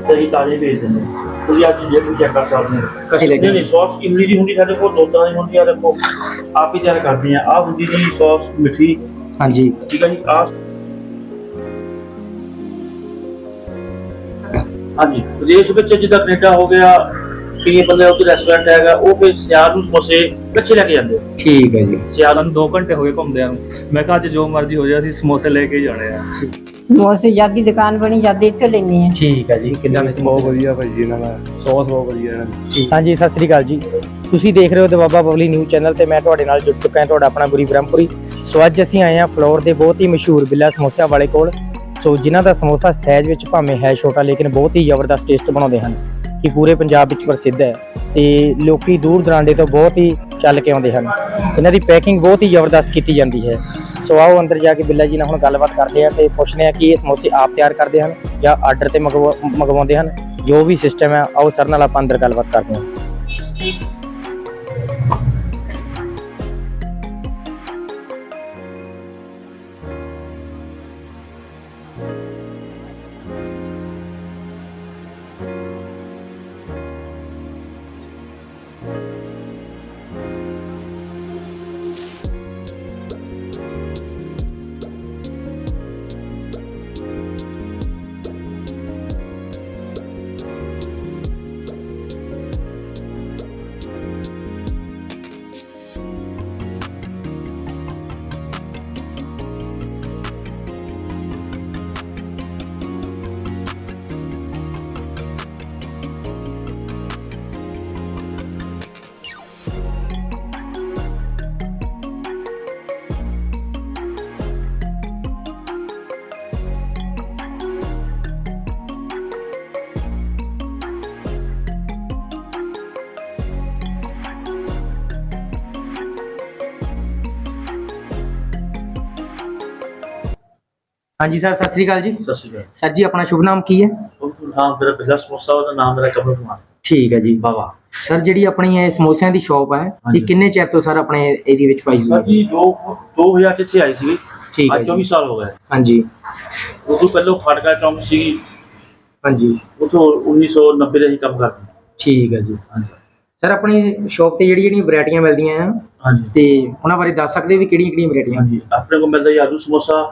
ਤੇ ਅਸੀਂ ਤਾਜ਼ੇ ਭੇਜ ਦਿੰਦੇ ਹਾਂ। ਤੁਸੀਂ ਅੱਜ ਜੇ ਵੀ ਚੈੱਕ ਕਰ ਸਕਦੇ ਹੋ। ਕਹੀ ਨਹੀਂ ਲੱਗੀ ਨਹੀਂ ਸੌਸ ਇਮਲੀ ਦੀ ਹੁੰਦੀ ਸਾਡੇ ਕੋਲ ਦੋ ਤਰ੍ਹਾਂ ਦੀ ਹੁੰਦੀ ਆ ਦੇਖੋ ਆਪ ਹੀ ਤਿਆਰ ਕਰਦੇ ਆ ਆਹ ਹੁੰਦੀ ਜੀ ਸੌਸ ਮਿੱਠੀ। ਹਾਂਜੀ। ਠੀਕ ਹੈ ਜੀ ਆਹ ਹਾਂਜੀ ਵਿਦੇਸ਼ ਵਿੱਚ ਜਿੱਦਾਂ ਕੈਨੇਡਾ ਹੋ ਗਿਆ ਕਈ ਬੰਦੇ ਉੱਥੇ ਰੈਸਟੋਰੈਂਟ ਹੈਗਾ ਉਹ ਫਿਰ ਸਿਆਲ ਨੂੰ ਸਮੋਸੇ ਕੱਚੇ ਲੈ ਕੇ ਜਾਂਦੇ ਆ। ਠੀਕ ਹੈ ਜੀ। ਸਿਆਲ ਸਾਨੂੰ 2 ਘੰਟੇ ਹੋ ਗਏ ਘੁੰਮਦਿਆਂ ਨੂੰ। ਮੈਂ ਕਿਹਾ ਅੱਜ ਜੋ ਮਰਜ਼ੀ ਹੋ ਜਾਏ ਅਸੀਂ ਸਮੋਸੇ ਲੈ ਕੇ ਹੀ ਜਾਣੇ ਆ। ਸਮੋਸੇ ਜਦ ਦੀ ਦੁਕਾਨ ਬਣੀ ਜਦ ਇੱਥੇ ਲੈਣੀ ਹੈ ਠੀਕ ਹੈ ਜੀ ਕਿੱਦਾਂ ਦੇ ਬਹੁਤ ਵਧੀਆ ਭਾਈ ਜੀ ਇਹਨਾਂ ਦਾ ਸੌਸ ਬਹੁਤ ਵਧੀਆ ਇਹਨਾਂ ਦੀ ਹਾਂਜੀ ਸਤਿ ਸ੍ਰੀ ਅਕਾਲ ਜੀ। ਤੁਸੀਂ ਦੇਖ ਰਹੇ ਹੋ ਦਵਾਬਾ ਪਬਲੀ ਨਿਊਜ਼ ਚੈਨਲ ਤੇ ਮੈਂ ਤੁਹਾਡੇ ਨਾਲ ਜੁੜ ਚੁੱਕਾ ਹਾਂ ਤੁਹਾਡਾ ਆਪਣਾ ਗੁਰੀ ਬ੍ਰਹਮਪੁਰੀ। ਸੋ ਅੱਜ ਅਸੀਂ ਆਏ ਹਾਂ ਫਲੋਰ ਦੇ ਬਹੁਤ ਹੀ ਮਸ਼ਹੂਰ ਬਿੱਲਾ ਸਮੋਸਿਆਂ ਵਾਲੇ ਕੋਲ। ਸੋ ਜਿਨ੍ਹਾਂ ਦਾ ਸਮੋਸਾ ਸਹਿਜ ਵਿੱਚ ਭਾਵੇਂ ਹੈ ਛੋਟਾ ਲੇਕਿਨ ਬਹੁਤ ਹੀ ਜ਼ਬਰਦਸਤ ਟੇਸਟ ਬਣਾਉਂਦੇ ਹਨ। ਕਿ ਪੂਰੇ ਪੰਜਾਬ ਵਿੱਚ ਪ੍ਰਸਿੱਧ ਹੈ। ਤੇ ਲੋਕੀ ਦੂਰ ਦਰਾਂਡੇ ਤੋਂ ਬਹੁਤ ਹੀ ਚੱਲ ਕੇ ਆਉਂਦੇ ਹਨ। ਇਹਨਾਂ ਦੀ ਪੈਕਿੰਗ ਬਹੁਤ ਹੀ ਜ਼ਬਰਦਸਤ ਕੀਤੀ ਜਾਂਦੀ ਹੈ। ਸੋ ਆਓ ਅੰਦਰ ਜਾ ਕੇ ਬਿੱਲਾ ਜੀ ਨਾਲ ਹੁਣ ਗੱਲਬਾਤ ਕਰਦੇ ਆ ਤੇ ਪੁੱਛਦੇ ਆ ਕਿ ਇਹ ਸਮੋਸੇ ਆਪ ਤਿਆਰ ਕਰਦੇ ਹਨ ਜਾਂ ਆਰਡਰ ਤੇ ਮੰਗਵਾ- ਮੰਗਵਾਉਂਦੇ ਹਨ। ਜੋ ਵੀ ਸਿਸਟਮ ਹੈ ਆਓ ਸਰ ਨਾਲ ਆਪਾਂ ਅੰਦਰ ਗੱਲਬਾਤ ਕਰਦੇ ਹਾਂ। ਹਾਂਜੀ ਸਰ ਸਤਿ ਸ੍ਰੀ ਅਕਾਲ ਜੀ। ਸਤਿ ਸ਼੍ਰੀ ਅਕਾਲ। ਸਰ ਜੀ ਆਪਣਾ ਸ਼ੁਭ ਨਾਮ ਕੀ ਹੈ? ਉਹ ਨਾਮ ਮੇਰਾ ਬਿੱਲਾ ਸਮੋਸਾ ਉਹਦਾ ਨਾਮ ਮੇਰਾ ਕਮਲ ਕੁਮਾਰ। ਠੀਕ ਹੈ ਜੀ। ਬਾਵਾ। ਸਰ ਜਿਹੜੀ ਆਪਣੀ ਇਹ ਸਮੋਸਿਆਂ ਦੀ ਸ਼ਾਪ ਹੈ ਹਾਂਜੀ। ਇਹ ਕਿੰਨੇ ਚਿਰ ਤੋਂ ਸਰ ਆਪਣੇ ਏਰੀਆ ਵਿੱਚ ਪਾਈ ਸਰ ਹੋਈ ਹੈ? ਜੀ ਦੋ 2000 ਚ ਇੱਥੇ ਆਈ ਸੀ ਠੀਕ ਹੈ ਅੱਜ 24 ਜੀ ਸਾਲ ਹੋ ਗਏ। ਹਾਂਜੀ। ਉਸ ਤੋਂ ਪਹਿਲਾਂ ਫਾਟਕਾ ਚੌਂਕ ਸੀ ਹਾਂਜੀ। ਉਥੋਂ 1990 ਦੇ ਹੀ ਕੰਮ ਕਰਦੇ। ਠੀਕ ਹੈ ਜੀ। ਹਾਂਜੀ। ਸਰ ਆਪਣੀ ਸ਼ਾਪ ਤੇ ਜਿਹੜੀ ਜਿਹੜੀਆਂ ਵੈਰਾਈਟੀਆਂ ਮਿਲਦੀਆਂ ਆ ਹਾਂਜੀ। ਤੇ ਉਹਨਾਂ ਬਾਰੇ ਦੱਸ ਸਕਦੇ ਹੋ ਵੀ ਕਿਹੜੀਆਂ ਕਿਹੜੀਆਂ ਵੈਰਾਈਟੀਆਂ? ਹਾਂਜੀ। ਆਪਣੇ ਕੋਲ ਮਿਲਦਾ ਜੀ ਆਲੂ ਸਮੋਸਾ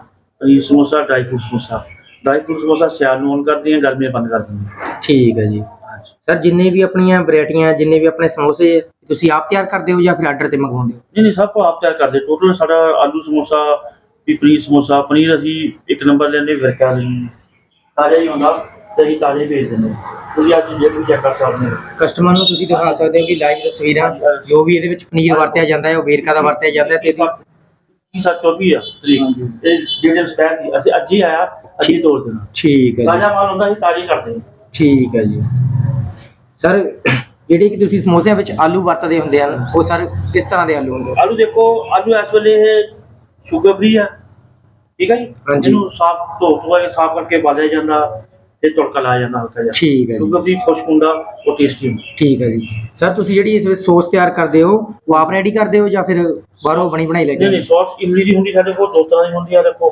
ਇਹ ਸਮੋਸਾ ਡਰਾਈ ਸਮੋਸਾ। ਡਰਾਈ ਸਮੋਸਾ ਸਿਆਲ ਨੂੰ ਔਨ ਕਰਦੇ ਆ ਗਰਮੀਆਂ ਬੰਦ ਕਰ ਦਿੰਦੇ ਠੀਕ ਹੈ ਜੀ। ਸਰ ਜਿੰਨੇ ਵੀ ਆਪਣੀਆਂ ਵੈਰਾਈਟੀਆਂ ਜਿੰਨੇ ਵੀ ਆਪਣੇ ਸਮੋਸੇ ਤੁਸੀਂ ਆਪ ਤਿਆਰ ਕਰਦੇ ਹੋ ਜਾਂ ਫਿਰ ਆਰਡਰ ਤੇ ਮੰਗਵਾਉਂਦੇ ਹੋ? ਨਹੀਂ ਨਹੀਂ ਸਭ ਕੁਛ ਆਪ ਤਿਆਰ ਕਰਦੇ। ਟੋਟਲ ਸਾਡਾ ਆਲੂ ਸਮੋਸਾ ਵੀ ਸਮੋਸਾ ਪਨੀਰ ਅਸੀਂ ਇੱਕ ਨੰਬਰ ਲੈਂਦੇ ਵਿਰਕਾ ਲਈ ਤਾਜ਼ਾ ਹੀ ਹੁੰਦਾ ਤੇ ਅਸੀਂ ਭੇਜ ਦਿੰਦੇ ਤੁਸੀਂ ਅੱਜ ਜੇ ਵੀ ਚੈੱਕ ਕਰ ਸਕਦੇ ਹੋ। ਕਸਟਮਰ ਨੂੰ ਤੁਸੀਂ ਦਿਖਾ ਸਕਦੇ ਹੋ ਕਿ ਲਾਈਵ ਤਸਵੀਰਾਂ ਜੋ ਵੀ ਇਹਦੇ ਵਿੱਚ ਪਨੀਰ ਵਰਤਿਆ ਜਾਂਦਾ ਹੈ ਉਹ ਵੇਰਕਾ ਦਾ ਵਰਤਿਆ ਜਾਂਦਾ ਹੈ ਤੇ ਇਹਦੀ 21724 ਆ ਤਰੀਕ। ਇਹ ਜਿਹੜੇ ਸਪੈਰ ਦੀ। ਅਸੀਂ ਅੱਜ ਹੀ ਆਇਆ ਅੱਜ ਹੀ ਤੋੜ ਦੇਣਾ। ਠੀਕ ਹੈ ਜੀ। ਤਾਜ਼ਾ ਮਾਲ ਹੁੰਦਾ ਸੀ ਤਾਜ਼ੀ ਕਰਦੇ ਠੀਕ ਹੈ ਜੀ। ਸਰ ਜਿਹੜੇ ਕਿ ਤੁਸੀਂ ਸਮੋਸਿਆਂ ਵਿੱਚ ਆਲੂ ਵਰਤਦੇ ਹੁੰਦੇ ਹਨ ਉਹ ਸਰ ਕਿਸ ਤਰ੍ਹਾਂ ਦੇ ਆਲੂ ਹੁੰਦੇ ਆਲੂ ਦੇਖੋ ਆਲੂ ਇਸ ਵੇਲੇ ਇਹ ਸ਼ੂਗਰ ਫ੍ਰੀ ਆ। ਠੀਕ ਹੈ ਜੀ? ਇਹਨੂੰ ਸਾਫ਼ ਧੋ ਧੋ ਕੇ ਸਾਫ਼ ਕਰਕੇ ਬਾਲਿਆ ਜਾਂਦਾ। ਤੇ ਤੜਕਾ ਲਾਇਆ ਜਾਂਦਾ ਹਲਕਾ ਜਿਹਾ। ਠੀਕ ਹੈ ਜੀ। ਸ਼ੂਗਰ ਫ੍ਰੀ ਖੁਸ਼ਕ ਹੁੰਦਾ ਉਹ ਟੇਸਟੀ ਹੁੰਦਾ। ਠੀਕ ਹੈ ਜੀ। ਸਰ ਤੁਸੀਂ ਜਿਹੜੀ ਇਸ ਵਿੱਚ ਸੌਸ ਤਿਆਰ ਕਰਦੇ ਹੋ ਉਹ ਆਪ ਰੈਡੀ ਕਰਦੇ ਹੋ ਜਾਂ ਫਿਰ ਬਾਹਰੋਂ ਬਣੀ ਬਣਾਈ ਲੈ ਕੇ ਨਹੀਂ ਨਹੀਂ ਸੌਸ ਇਮਲੀ ਦੀ ਹੁੰਦੀ ਸਾਡੇ ਕੋਲ ਦੋ ਤਰ੍ਹਾਂ ਦੀ ਹੁੰਦੀ ਆ ਦੇਖੋ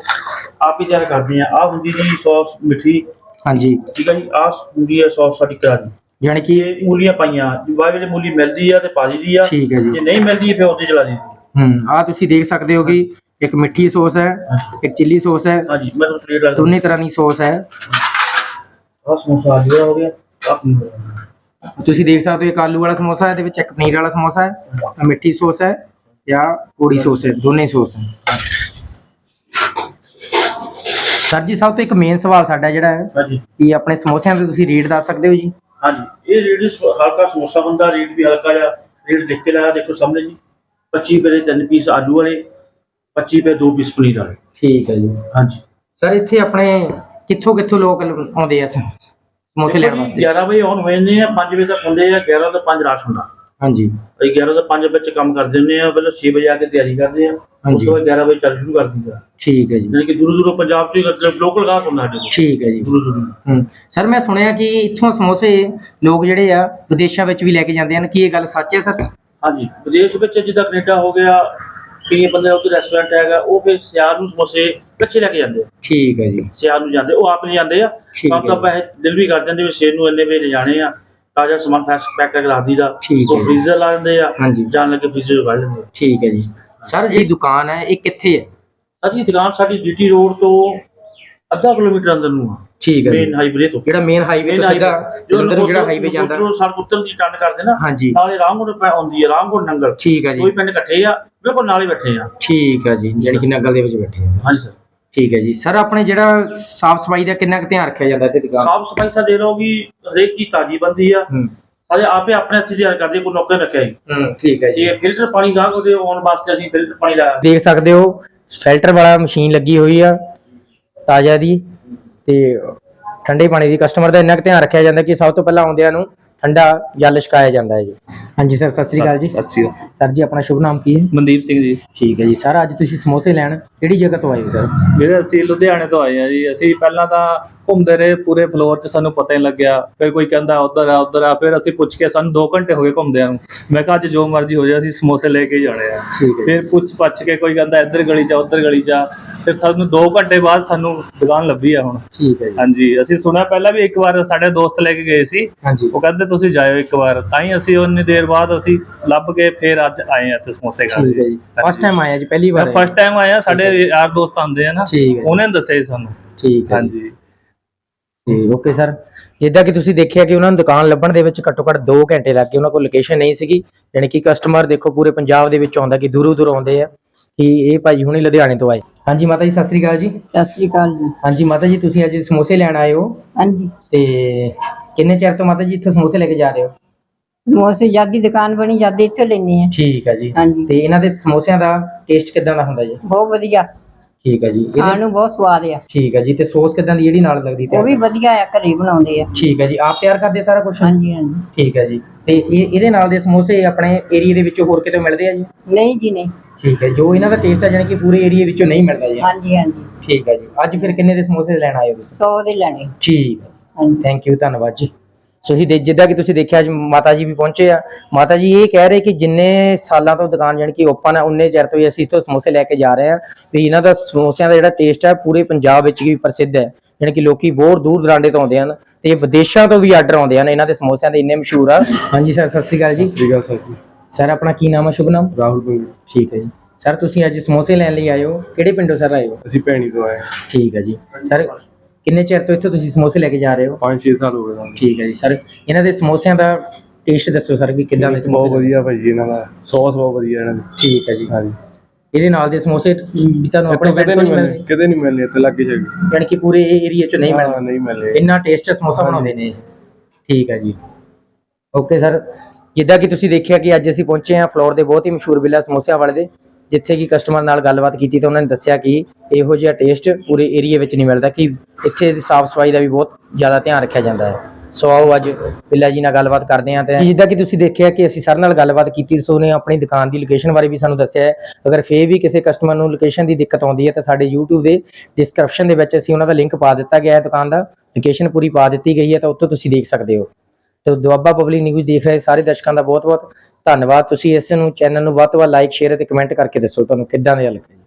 ਆਪ ਹੀ ਤਿਆਰ ਕਰਦੇ ਆ ਆਹ ਹੁੰਦੀ ਜੀ ਸੌਸ ਮਿੱਠੀ ਹਾਂਜੀ। ਠੀਕ ਹੈ ਜੀ ਆਹ ਹੁੰਦੀ ਹੈ ਸੌਸ ਸਾਡੀ ਕਰਾਰੀ ਯਾਨੀ ਕਿ ਇਹ ਮੂਲੀਆਂ ਪਾਈਆਂ ਬਾਅਦ ਵੇਲੇ ਮੂਲੀ ਮਿਲਦੀ ਆ ਤੇ ਪਾ ਦੀ ਆ। ਠੀਕ ਹੈ ਜੀ। ਜੇ ਨਹੀਂ ਮਿਲਦੀ ਫਿਰ ਉਹਦੇ ਚਲਾ ਦੀ ਹੂੰ ਆ ਤੁਸੀਂ ਦੇਖ ਸਕਦੇ ਹੋ ਕਿ ਇੱਕ ਮਿੱਠੀ ਸੌਸ ਹੈ ਇੱਕ ਚਿੱਲੀ ਸੌਸ ਹੈ ਹਾਂਜੀ ਮੈਂ ਤੁਹਾਨੂੰ ਦੂੰ ਦੋਨੇ ਤਰ੍ਹਾਂ ਦੀ ਸੌਸ ਹੈ। ਆਹ ਸਮੋਸਾ ਦਾ ਹੋ ਗਿਆ ਦਾ ਹੋ ਗਿਆ। ਤੁਸੀਂ ਦੇਖ ਸਕਦੇ ਹੋ ਇੱਕ ਆਲੂ ਵਾਲਾ ਸਮੋਸਾ ਹੈ ਇਹਦੇ ਵਿੱਚ ਇੱਕ ਪਨੀਰ ਵਾਲਾ ਸਮੋਸਾ ਹੈ ਮਿੱਠੀ ਸੌਸ ਹੈ ਜਾਂ ਕੋੜੀ ਸੌਸ ਹੈ ਦੋਨੇ ਸੌਸ ਹੈ। ਸਰ ਜੀ ਸਭ ਤੋਂ ਇੱਕ ਮੇਨ ਸਵਾਲ ਸਾਡਾ ਜਿਹੜਾ ਹੈ ਹਾਂਜੀ। ਕਿ ਆਪਣੇ ਸਮੋਸਿਆਂ ਦੇ ਤੁਸੀਂ ਰੇਟ ਦੱਸ ਸਕਦੇ ਹੋ ਜੀ? ਹਾਂਜੀ ਇਹ ਰੇਟ ਇਸ ਹਲਕਾ ਸਮੋਸਾ ਹੁੰਦਾ ਰੇਟ ਵੀ ਹਲਕਾ ਜਿਹਾ ਰੇਟ ਲਿਖ ਕੇ ਲਾਇਆ ਦੇਖੋ ਸਾਹਮਣੇ ਜੀ। 25 ਰੁਪਏ ਦੇ ਤਿੰਨ ਪੀਸ ਆਲੂ ਵਾਲੇ 25 ਰੁਪਏ ਦੋ ਪੀਸ ਪਨੀਰ ਵਾਲੇ। ਠੀਕ ਹੈ ਜੀ। ਹਾਂਜੀ। ਸਰ ਇੱਥੇ ਆਪਣੇ ਕਿੱਥੋਂ ਕਿੱਥੋਂ ਲੋਕ ਆਉਂਦੇ ਆ ਸਮੋਸੇ ਲੈਣ ਵਾਸਤੇ। 11 ਵਜੇ ਆਨ ਹੋ ਜਾਂਦੇ ਆ 5 ਵਜੇ ਤੱਕ ਹੁੰਦੇ ਆ 11 ਤੋਂ 5 ਰਾਸ਼ ਹੁੰਦਾ। ਹਾਂਜੀ। ਅਸੀਂ 11 ਤੋਂ 5 ਵਿੱਚ ਕੰਮ ਕਰਦੇ ਹੁੰਦੇ ਆ ਪਹਿਲਾਂ 6 ਵਜੇ ਆ ਕੇ ਤਿਆਰੀ ਕਰਦੇ ਆ ਉਸ ਹਾਂਜੀ। ਤੋਂ ਬਾਅਦ 11 ਵਜੇ ਚੱਲ ਸ਼ੁਰੂ ਕਰ ਦਿੰਦਾ ਠੀਕ ਹੈ ਜੀ। ਯਾਨੀ ਕਿ ਦੂਰੋਂ ਦੂਰੋਂ ਪੰਜਾਬ ਤੋਂ ਹੀ ਲੋਕਲ ਗਾਹਕ ਹੁੰਦਾ ਸਾਡੇ ਕੋਲ। ਠੀਕ ਹੈ ਜੀ। ਦੂਰੋਂ ਦੂਰੋਂ। ਹੂੰ। ਸਰ ਮੈਂ ਸੁਣਿਆ ਕਿ ਇੱਥੋਂ ਸਮੋਸੇ ਲੋਕ ਜਿਹੜੇ ਆ ਵਿਦੇਸ਼ਾਂ ਵਿੱਚ ਵੀ ਲੈ ਕੇ ਜਾਂਦੇ ਹਨ। ਕੀ ਇਹ ਗੱਲ ਸੱਚ ਹੈ ਸਰ? ਹਾਂਜੀ। ਵਿਦੇਸ਼ ਵਿੱਚ ਜਿੱਦਾਂ ਕੈਨੇਡਾ ਹੋ ਗਿਆ ਕਈ ਬੰਦੇ ਉੱਥੇ ਰੈਸਟੋਰੈਂਟ ਹੈਗਾ ਉਹ ਫਿਰ ਸਿਆਰ ਨੂੰ ਸਮੋਸੇ ਕੱਚੇ ਲੈ ਕੇ ਜਾਂਦੇ ਆ। ਠੀਕ ਹੈ ਜੀ। ਸਿਆਰ ਨੂੰ ਜਾਂਦੇ ਉਹ ਆਪ ਨਹੀਂ ਜਾਂਦੇ ਆ। ਠੀਕ ਸਾਨੂੰ ਤਾਂ ਪੈਸੇ ਡਿਲੀਵਰੀ ਕਰ ਦਿੰਦੇ ਵੀ ਸ਼ੇਰ ਨੂੰ ਇੰਨੇ ਵੇ ਜਾਣੇ ਆ। ਤਾਜ਼ਾ ਸਮਾਨ ਫੈਸ ਪੈਕ ਕਰਕੇ ਲਾ ਦੀਦਾ ਠੀਕ ਉਹ ਹੈ ਜੀ। ਫ੍ਰੀਜ਼ਰ ਲਾ ਦਿੰਦੇ ਆ। ਹਾਂਜੀ। ਜਾਣ ਲੱਗੇ ਫ੍ਰੀਜ਼ਰ ਕੱਢ ਲੈਂਦੇ ਆ। ਠੀਕ ਹੈ ਜੀ। ਸਰ ਜਿਹੜੀ ਦੁਕਾਨ ਹੈ ਇਹ ਕਿੱਥੇ ਹੈ? ਸਾਡੀ ਦੁਕਾਨ ਸਾਡੀ ਜੀਟੀ ਰੋਡ ਤੋਂ ਅੱਧਾ ਕਿਲੋਮੀਟਰ ਅੰਦਰ ਨੂੰ ਆ। ਠੀਕ ਹੈ ਜੀ। ਮੇਨ ਹਾਈਵੇ ਤੋਂ। ਜਿਹੜਾ ਮੇਨ ਹਾਈਵੇ ਤੋਂ ਸਿੱਧਾ ਜਲੰਧਰ ਨੂੰ ਜਿਹੜਾ ਹਾਈਵੇ ਜਾਂਦਾ। ਜਦੋਂ ਸੜਕ ਉੱਤਰ ਦੀ ਟੰਨ ਕਰਦੇ ਨਾ ਹਾਂਜੀ। ਨਾਲੇ ਰਾਮਗੁੜ ਪੈ ਆਉਂਦੀ ਹੈ ਰਾਮਗੁੜ ਨੰਗਲ। ਠੀਕ ਹੈ ਜੀ। ਕੋਈ ਪਿੰਡ ਇਕੱਠੇ ਆ ਬਿਲਕੁਲ ਨਾਲੇ ਬੈਠੇ ਆ। ਠੀਕ ਹੈ ਜੀ ਜਿਹੜੀ ਕਿ ਨਗਲ ਦੇ ਵਿੱਚ ਬੈਠੇ ਆ। ਹਾਂਜੀ ਸਰ। ਠੀਕ ਹੈ ਜੀ। ਸਰ ਆਪਣੇ ਜਿਹੜਾ ਸਾਫ਼ ਸਫ਼ਾਈ ਦਾ ਕਿੰਨਾ ਕੁ ਧਿਆਨ ਰੱਖਿਆ ਜਾਂਦਾ ਇੱਥੇ ਦੁਕਾਨ ਸਾਫ਼ ਸਫ਼ਾਈ ਸਾ ਦੇ ਲਓ ਵੀ ਹਰੇਕ ਦੀ ਤਾਜੀ ਬੰਦੀ ਆ। ਹੂੰ। ਸਾਰੇ ਆਪੇ ਆਪਣੇ ਹੱਥੀ ਤਿਆਰ ਕਰਦੇ ਕੋਈ ਨੌਕਰ ਰੱਖਿਆ ਹੀ। ਹੂੰ ਠੀਕ ਹੈ ਜੀ। ਜੇ ਫਿਲਟਰ ਪਾਣੀ ਗਾਹਕ ਉਹਦੇ ਆਉਣ ਵਾਸਤੇ ਅਸੀਂ ਫਿਲਟਰ ਪਾਣੀ ਲਾਇਆ। ਦੇਖ ਸਕਦੇ ਹੋ ਫਿਲਟਰ ਵਾਲਾ ਮਸ਼ੀਨ ਲੱਗੀ ਹੋਈ ਆ ਤਾਜ਼ਾ ਦੀ। ਤੇ ਠੰਡੇ ਪਾਣੀ ਦੀ ਕਸਟਮਰ ਦਾ ਇੰਨਾ ਕੁ ਧਿਆਨ ਰੱਖਿਆ ਜਾਂਦਾ ਕਿ ਸਭ ਤੋਂ ਪਹਿਲਾਂ ਆਉਂਦਿਆਂ ਨੂੰ ਠੰਡਾ ਜਲ ਛਕਾਇਆ ਜਾਂਦਾ ਹੈ ਜੀ। ਹਾਂਜੀ ਸਰ ਸਤਿ ਸ੍ਰੀ ਅਕਾਲ ਜੀ। ਸਤਿ ਸ਼੍ਰੀ ਅਕਾਲ। ਸਰ ਜੀ ਆਪਣਾ ਸ਼ੁਭ ਨਾਮ ਕੀ ਹੈ? ਮਨਦੀਪ ਸਿੰਘ ਜੀ। ਠੀਕ ਹੈ ਜੀ। ਸਰ ਅੱਜ ਤੁਸੀਂ ਸਮੋਸੇ ਲੈਣ ਕਿਹੜੀ ਜਗ੍ਹਾ ਤੋਂ ਆਏ ਹੋ ਸਰ? ਵੀਰੇ ਅਸੀਂ ਲੁਧਿਆਣੇ ਤੋਂ ਆਏ ਆ ਜੀ। ਅਸੀਂ ਪਹਿਲਾਂ ਤਾਂ ਘੁੰਮਦੇ ਰਹੇ ਪੂਰੇ ਫਲੋਰ 'ਚ ਸਾਨੂੰ ਪਤਾ ਹੀ ਨਹੀਂ ਲੱਗਿਆ। ਫਿਰ ਕੋਈ ਕਹਿੰਦਾ ਉਧਰ ਆ ਉਧਰ ਆ। ਫਿਰ ਅਸੀਂ ਪੁੱਛ ਕੇ ਸਾਨੂੰ 2 ਘੰਟੇ ਹੋ ਗਏ ਘੁੰਮਦਿਆਂ ਨੂੰ। ਮੈਂ ਕਿਹਾ ਅੱਜ ਜੋ ਮਰਜ਼ੀ ਹੋ ਜਾਏ ਅਸੀਂ ਸਮੋਸੇ ਲੈ ਕੇ ਹੀ ਜਾਣੇ ਆ। ਠੀਕ ਹੈ ਫਿਰ ਪੁੱਛ ਪੱਛ ਕੇ ਕੋਈ ਕਹਿੰਦਾ ਇੱਧਰ ਗਲੀ 'ਚ ਉਧਰ ਗਲੀ 'ਚ ਆ। ਫਿਰ ਸਾਨੂੰ 2 ਘੰਟੇ ਬਾਅਦ ਸਾਨੂੰ ਦੁਕਾਨ ਲੱਭੀ ਆ ਹੁਣ। ਠੀਕ ਹੈ ਜੀ। ਹਾਂਜੀ। ਅਸੀਂ ਸੁਣਿਆ ਪਹਿਲਾਂ ਵੀ ਇੱਕ ਵਾਰ ਸਾਡੇ ਦੋਸਤ ਲੈ ਕੇ ਗਏ ਸੀ। ਹਾਂਜੀ। ਉਹ ਕਹਿੰਦੇ ਤੁਸੀਂ ਜਾਇਓ ਇੱਕ ਵਾਰ ਤਾਂ ਹੀ ਅਸੀਂ ਉਨੀ ਦੇਰ ਬਾਅਦ ਅਸੀਂ ਲੱਭ ਕੇ ਫਿਰ ਅੱਜ ਆਏ ਆ ਤੇ ਸਮੋਸੇ ਖਾਣ। ਠੀਕ ਹੈ ਜੀ। ਫਸਟ ਟਾਈਮ ਆਇਆ ਜੀ ਪਹਿਲੀ ਵਾਰ ਆਏ? ਫਸਟ ਟਾਈਮ ਆਇਆ ਸਾਡੇ ਯਾਰ ਦੋਸਤ ਆਉਂਦੇ ਆ ਨਾ ਠੀਕ ਹੈ ਜੀ, ਉਹਨੇ ਦੱਸਿਆ ਸੀ ਸਾਨੂੰ। ਠੀਕ ਹੈ ਹਾਂਜੀ। ਜੀ ਓਕੇ ਸਰ ਜਿੱਦਾਂ ਕਿ ਤੁਸੀਂ ਦੇਖਿਆ ਕਿ ਉਹਨਾਂ ਨੂੰ ਦੁਕਾਨ ਲੱਭਣ ਦੇ ਵਿੱਚ ਘੱਟੋ ਘੱਟ 2 ਘੰਟੇ ਲੱਗ ਗਏ ਉਹਨਾਂ ਕੋਲ ਲੋਕੇਸ਼ਨ ਨਹੀਂ ਸੀਗੀ। ਯਾਨੀ ਕਿ ਕਸਟਮਰ ਦੇਖੋ ਪੂਰੇ ਪੰਜਾਬ ਦੇ ਵਿੱਚ ਆਉਂਦਾ ਕਿ ਦੂਰੋਂ ਦੂਰ ਆਉਂਦੇ ਆ ਕਿ ਇਹ ਭਾਈ ਹੁਣੀ ਲੁਧਿਆਣੇ ਤੋਂ ਆਏ। ਹਾਂਜੀ ਮਾਤਾ ਜੀ ਸਤਿ ਸ੍ਰੀ ਅਕਾਲ ਜੀ। ਸਤਿ ਸ੍ਰੀ ਅਕਾਲ ਜੀ। ਹਾਂਜੀ ਮਾਤਾ ਜੀ ਤੁਸੀਂ ਅੱਜ ਸਮੋਸੇ ਲੈਣ ਆਏ ਹੋ? ਹਾਂਜੀ। ਤੇ ਕਿੰਨੇ ਚਿਰ ਤੋਂ ਮਾਤਾ ਜੀ ਇੱਥੇ ਸਮੋਸੇ ਲੈ ਕੇ ਜਾ ਰਹੇ ਹੋ? ਸਮੋਸੇ ਜਾਂਦੀ ਦੁਕਾਨ ਬਣੀ ਜਾਂਦੀ ਇੱਥੇ ਲੈਣੀ ਆ ਠੀਕ ਹੈ ਜੀ। ਹਾਂਜੀ। ਤੇ ਇਹਨਾਂ ਦੇ ਸਮੋਸਿਆਂ ਦਾ ਟੇਸਟ ਕਿਦਾਂ ਦਾ ਹੁੰਦਾ ਜੀ? ਬਹੁਤ ਵਧੀਆ। ਠੀਕ ਹੈ ਜੀ। ਖਾਣ ਨੂੰ ਬਹੁਤ ਸਵਾਦ ਆ। ਠੀਕ ਹੈ ਜੀ। ਤੇ ਸੌਸ ਕਿਦਾਂ ਦੀ ਜਿਹੜੀ ਨਾਲ ਲੱਗਦੀ ਉਹ ਵੀ ਵਧੀਆ ਆ ਘਰੇ ਬਣਾਉਂਦੇ ਆ। ਠੀਕ ਹੈ ਜੀ। ਆਪ ਤਿਆਰ ਕਰਦੇ ਸਾਰਾ ਕੁਝ ਹਾਂਜੀ ਹਾਂਜੀ। ਠੀਕ ਹੈ ਜੀ। ਤੇ ਇਹ ਇਹਦੇ ਨਾਲ ਦੇ ਸਮੋਸੇ ਆਪਣੇ ਏਰੀਆ ਦੇ ਵਿੱਚੋਂ ਹੋਰ ਕਿਤੇ ਮਿਲਦੇ ਆ ਜੀ? ਨਹੀਂ ਜੀ ਨਹੀਂ। ਠੀਕ ਹੈ ਜੋ। ਇਹਨਾਂ ਦਾ ਟੇਸਟ ਹੈ ਜਾਨੀ ਕਿ ਪੂਰੇ ਏਰੀਆ ਵਿੱਚੋਂ ਨਹੀਂ ਮਿਲਦਾ ਜੀ। ਹਾਂਜੀ ਹਾਂਜੀ। ਠੀਕ ਹੈ ਜੀ। ਅੱਜ ਫਿਰ ਕਿੰਨੇ ਦੇ ਸਮੋਸੇ ਲੈਣ ਆਏ ਹੋ ਤੁਸੀਂ? 100 ਦੇ ਲੈਣੇ। ਠੀਕ ਹੈ ਹਾਂਜੀ ਥੈਂਕ ਯੂ ਧੰਨਵਾਦ ਜੀ। ਸੋ ਦੇ ਜਿੱਦਾਂ ਕਿ ਤੁਸੀਂ ਦੇਖਿਆ ਅੱਜ ਮਾਤਾ ਜੀ ਵੀ ਪਹੁੰਚੇ ਆ। ਮਾਤਾ ਜੀ ਇਹ ਕਹਿ ਰਹੇ ਕਿ ਜਿੰਨੇ ਸਾਲਾਂ ਤੋਂ ਦੁਕਾਨ ਜਾਣੀ ਕਿ ਓਪਨ ਹੈ ਉਨੇ ਚਿਰ ਤੋਂ ਹੀ ਅਸੀਂ ਇਸ ਤੋਂ ਸਮੋਸੇ ਲੈ ਕੇ ਜਾ ਰਹੇ ਹਾਂ ਵੀ ਇਹਨਾਂ ਦਾ ਸਮੋਸਿਆਂ ਦਾ ਜਿਹੜਾ ਟੇਸਟ ਹੈ ਪੂਰੇ ਪੰਜਾਬ ਵਿੱਚ ਵੀ ਪ੍ਰਸਿੱਧ ਹੈ। ਜਾਣੀ ਕਿ ਲੋਕੀ ਬਹੁਤ ਦੂਰ ਦਰਾਂਡੇ ਤੋਂ ਆਉਂਦੇ ਹਨ ਤੇ ਵਿਦੇਸ਼ਾਂ ਤੋਂ ਵੀ ਆਰਡਰ ਆਉਂਦੇ ਹਨ। ਇਹਨਾਂ ਦੇ ਸਮੋਸਿਆਂ ਦੇ ਇੰਨੇ ਮਸ਼ਹੂਰ ਆ। ਹਾਂਜੀ ਸਰ ਸਤਿ ਸ੍ਰੀ ਅਕਾਲ ਜੀ। ਹੈ ਸਰ ਜੀ। ਸਰ ਆਪਣਾ ਕੀ ਨਾਮ ਹੈ ਸ਼ੁਭ ਨਾਮ? ਰਾਹੁਲ ਸਿੰਘ ਠੀਕ ਹੈ ਜੀ। ਸਰ ਤੁਸੀਂ ਅੱਜ ਸਮੋਸੇ ਲੈਣ ਲਈ ਆਏ ਹੋ। ਕਿਹੜੇ ਪਿੰਡੋਂ ਸਰ ਆਏ ਹੋ? ਅਸੀਂ ਭੈਣੀ ਤੋਂ ਆਏ ਠੀਕ ਹੈ ਜੀ। ਸਰ ਕਿੰਨੇ ਚਿਰ ਤੋਂ ਇੱਥੇ ਤੁਸੀਂ ਸਮੋਸੇ ਲੈ ਕੇ ਜਾ ਰਹੇ ਹੋ? 5-6 ਸਾਲ ਹੋ ਗਏ ਸਾਨੂੰ। ਠੀਕ ਹੈ ਜੀ ਸਰ। ਇਹਨਾਂ ਦੇ ਸਮੋਸਿਆਂ ਦਾ ਟੇਸਟ ਦੱਸੋ ਸਰ ਵੀ ਕਿੱਦਾਂ ਦੇ ਬਹੁਤ ਸਮੋਸੇ ਵਧੀਆ ਭਾਈ ਇਹਨਾਂ ਦਾ ਸੌਸ ਬਹੁਤ ਵਧੀਆ ਇਹਨਾਂ ਦੀ। ਠੀਕ ਹੈ ਜੀ। ਹਾਂਜੀ। ਇਹਦੇ ਨਾਲ ਦੇ ਸਮੋਸੇ ਵੀ ਤੁਹਾਨੂੰ ਆਪਣੇ ਇੱਥੇ ਕਿਤੇ ਤੋਂ ਨਹੀਂ ਨਹੀਂ ਮਿਲਨੇ ਮਿਲਦੇ ਕਿਤੇ ਨਹੀਂ ਮਿਲਨੇ ਇੱਥੇ ਲੱਗੇ ਸ਼ੱਕ ਯਾਨੀ ਕਿ ਪੂਰੇ ਏਰੀਆ 'ਚ ਨਹੀਂ ਮਿਲਦੇ। ਨਹੀਂ ਮਿਲਨੇ ਇੰਨਾ ਟੇਸਟ ਸਮੋਸਾ ਬਣਾਉਂਦੇ ਨੇ ਇਹ। ਠੀਕ ਹੈ ਜੀ। Okay sir. ਜਿੱਦਾਂ ਕਿ ਤੁਸੀਂ ਦੇਖਿਆ ਕਿ ਅੱਜ ਅਸੀਂ ਪਹੁੰਚੇ ਹਾਂ ਫਲੋਰ ਦੇ ਬਹੁਤ ਹੀ ਮਸ਼ਹੂਰ ਬਿੱਲਾ ਸਮੋਸਿਆਂ ਵਾਲੇ ਦੇ। ਜਿੱਥੇ ਕਿ ਕਸਟਮਰ ਨਾਲ ਗੱਲਬਾਤ ਕੀਤੀ ਤਾਂ ਉਹਨਾਂ ਨੇ ਦੱਸਿਆ ਕਿ ਇਹੋ ਜਿਹਾ ਟੇਸਟ ਪੂਰੇ ਏਰੀਆ ਵਿੱਚ ਨਹੀਂ ਮਿਲਦਾ ਕਿ ਇੱਥੇ ਦੀ ਸਾਫ਼ ਸਫ਼ਾਈ ਦਾ ਵੀ ਬਹੁਤ ਜ਼ਿਆਦਾ ਧਿਆਨ ਰੱਖਿਆ ਜਾਂਦਾ ਹੈ। ਸੋ ਆਓ ਅੱਜ ਬਿੱਲਾ ਜੀ ਨਾਲ ਗੱਲਬਾਤ ਕਰਦੇ ਹਾਂ ਤੇ ਜਿੱਦਾਂ ਕਿ ਤੁਸੀਂ ਦੇਖਿਆ ਕਿ ਅਸੀਂ ਸਰ ਨਾਲ ਗੱਲਬਾਤ ਕੀਤੀ, ਸੋ ਉਹਨੇ ਆਪਣੀ ਦੁਕਾਨ ਦੀ ਲੋਕੇਸ਼ਨ ਬਾਰੇ ਵੀ ਸਾਨੂੰ ਦੱਸਿਆ ਹੈ। ਅਗਰ ਫੇਰ ਵੀ ਕਿਸੇ ਕਸਟਮਰ ਨੂੰ ਲੋਕੇਸ਼ਨ ਦੀ ਦਿੱਕਤ ਆਉਂਦੀ ਹੈ ਤਾਂ ਸਾਡੇ YouTube ਦੇ ਡਿਸਕ੍ਰਿਪਸ਼ਨ ਦੇ ਵਿੱਚ ਅਸੀਂ ਉਹਨਾਂ ਦਾ ਲਿੰਕ ਪਾ ਦਿੱਤਾ ਗਿਆ ਹੈ ਦੁਕਾਨ ਦਾ। ਲੋਕੇਸ਼ਨ ਪੂਰੀ ਪਾ ਦਿੱਤੀ ਗਈ ਹੈ ਤਾਂ ਉੱਥੋਂ ਤੁਸੀਂ ਦੇਖ ਸਕਦੇ ਹੋ। ਤੇ ਦੁਆਬਾ ਪਬਲਿਕ ਨਿਊਜ਼ ਦੇਖ ਰਹੇ ਸਾਰੇ ਦਰਸ਼ਕਾਂ ਦਾ ਬਹੁਤ-ਬਹੁਤ ਧੰਨਵਾਦ। ਤੁਸੀਂ ਇਸ ਨੂੰ ਚੈਨਲ ਨੂੰ ਵੱਧ ਤੋਂ ਵੱਧ ਲਾਈਕ ਸ਼ੇਅਰ ਅਤੇ ਕਮੈਂਟ ਕਰਕੇ ਦੱਸੋ ਤੁਹਾਨੂੰ ਕਿੱਦਾਂ ਦੇ ਲੱਗਾ ਜੀ